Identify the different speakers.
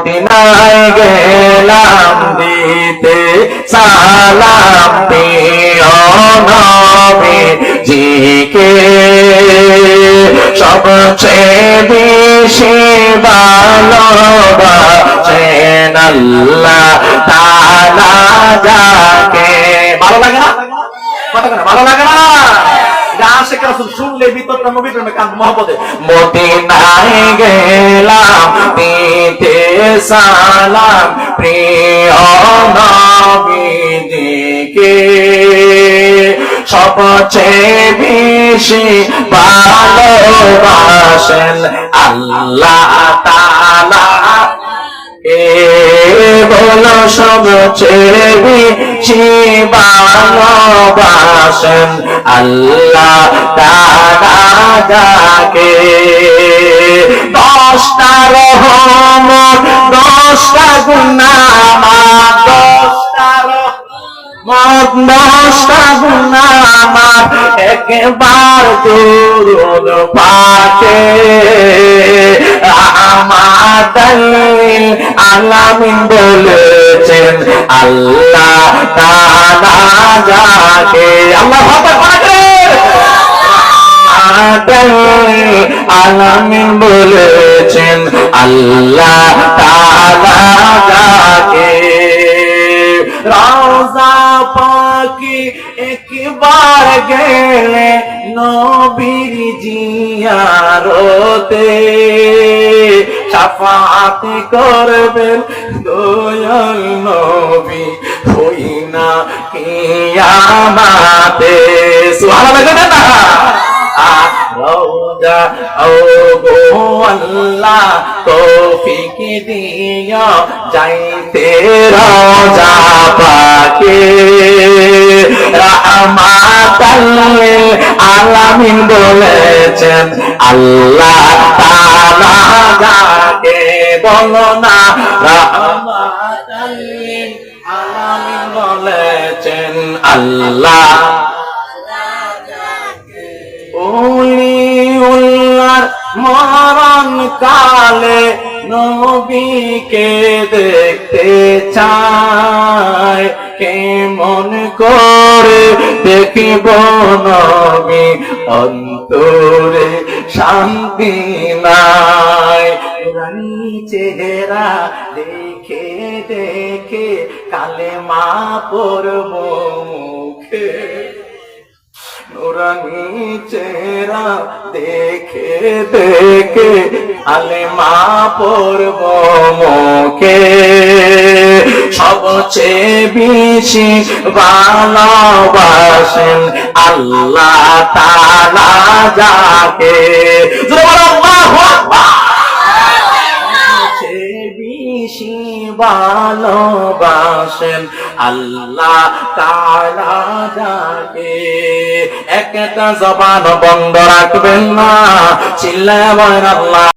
Speaker 1: মদিনায় গেলাম দিতে, সালাম নবী জিকে সবচেয়ে বেশি ভালোবাসেন আল্লাহ তাআলা যাকে। ভালো লাগে না? ভালো লাগে না? আশেখ রাসূল শুনলে ভিতরটা নবীর প্রেমে কাঁদ মহব্বতে। মদিনায় গেলাম দিতে সালাম, প্রিয় সবচেয়ে বেশি ভালোবাসেন আল্লাহ তাআলা। বলো সবচেয়ে বেশি ভালোবাসেন আল্লাহ যাকে দশটা রহমত দশটা গুণামাত দশটা নষ্টা একবার দুরুদ পাকে আলামিন বলেছেন আল্লাহ তাআলা যাকে আল্লাহ আলামিন বলেছেন আল্লাহ তাআলা যাকে রওজা পাকি একবার গেলে নবীর জিয়ারতে সাফাত করবেন দয়াল নবী হই না কিয়ামাতে সুবহানাল্লাহ না। রোজা ও গো আল্লাহ আলামিন বলেছেন, আল্লাহ তাআলা যাকে বলো না বলেছেন, আল্লাহ উল্লার মরণ কালে নবীকে দেখতে চায়। কেমন করে দেখিব নবী অন্তরে শান্তি নাই। রানী চেহারা দেখে দেখে কালে মা পড়ব মুখে। নুরানি চেহারা দেখে দেখে আলে মা পড়ব মুখে। সবচেয়ে বেশি ভালোবাসেন আল্লাহ তাআলা যাকে। ভালোবাসেন আল্লাহ তাআলা যাকে। একটা জবান বন্ধ রাখবেন না, চিল্লায় আল্লাহ।